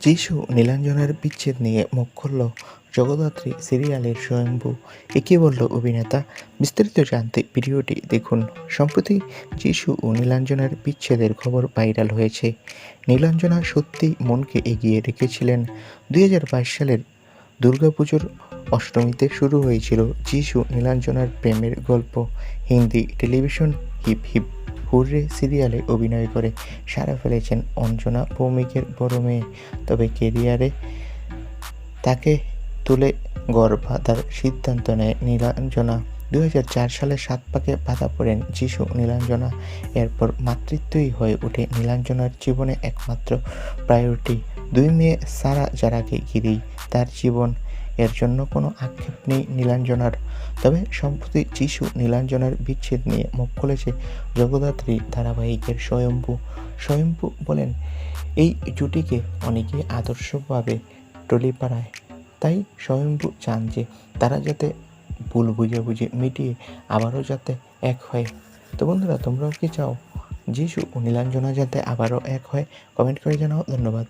যিশু নীলাঞ্জনার বিচ্ছেদ নিয়ে মুখ খুলল। জগদ্ধাত্রী সিরিয়ালের স্বয়ম্ভু। একে বলল, অভিনেতা, বিস্তারিত জানতে ভিডিওটি দেখুন। সম্প্রতি যিশু ও নীলাঞ্জনার বিচ্ছেদের খবর ভাইরাল হয়েছে। নীলাঞ্জনা সত্যিই মনকে এগিয়ে রেখেছিলেন। দুই হাজার বাইশ সালের দুর্গাপুজোর অষ্টমীতে শুরু হয়েছিল যিশু নীলাঞ্জনার প্রেমের গল্প। Hindi television hip hip. Hooray সিরিয়ালে অভিনয় করে সারা ফেলেছেন অঞ্জনা ভৌমিকের বড় মেয়ে। তবে কেরিয়ারে তাকে তুলে গড় বাঁধার সিদ্ধান্ত নেয় নীলাঞ্জনা। দু হাজার চার সালে সাত পাকে বাধা পড়েন যিশু নীলাঞ্জনা। এরপর মাতৃত্বই হয়ে ওঠে নীলাঞ্জনার জীবনে একমাত্র প্রায়োরিটি। দুই মেয়ে সারা যারাকে ঘিরেই তার জীবন, এর জন্য কোনো আক্ষেপ নেই নীলাঞ্জনার। তবে সম্প্রতি যিশু নীলাঞ্জনার বিচ্ছেদ নিয়ে মুখ খুলেছে জগদ্ধাত্রী ধারাবাহিকের স্বয়ম্ভু। স্বয়ম্ভু বলেন, এই জুটিকে অনেকেই আদর্শভাবে টলি পাড়ায় তাই স্বয়ম্ভু চান যে তারা যাতে ভুল বুঝাবুঝি মিটিয়ে আবারও যাতে এক হয়। তো বন্ধুরা, তোমরাও কি চাও? যিশু ও নীলাঞ্জনা যাতে আবারও এক হয়? কমেন্ট করে জানাও। ধন্যবাদ।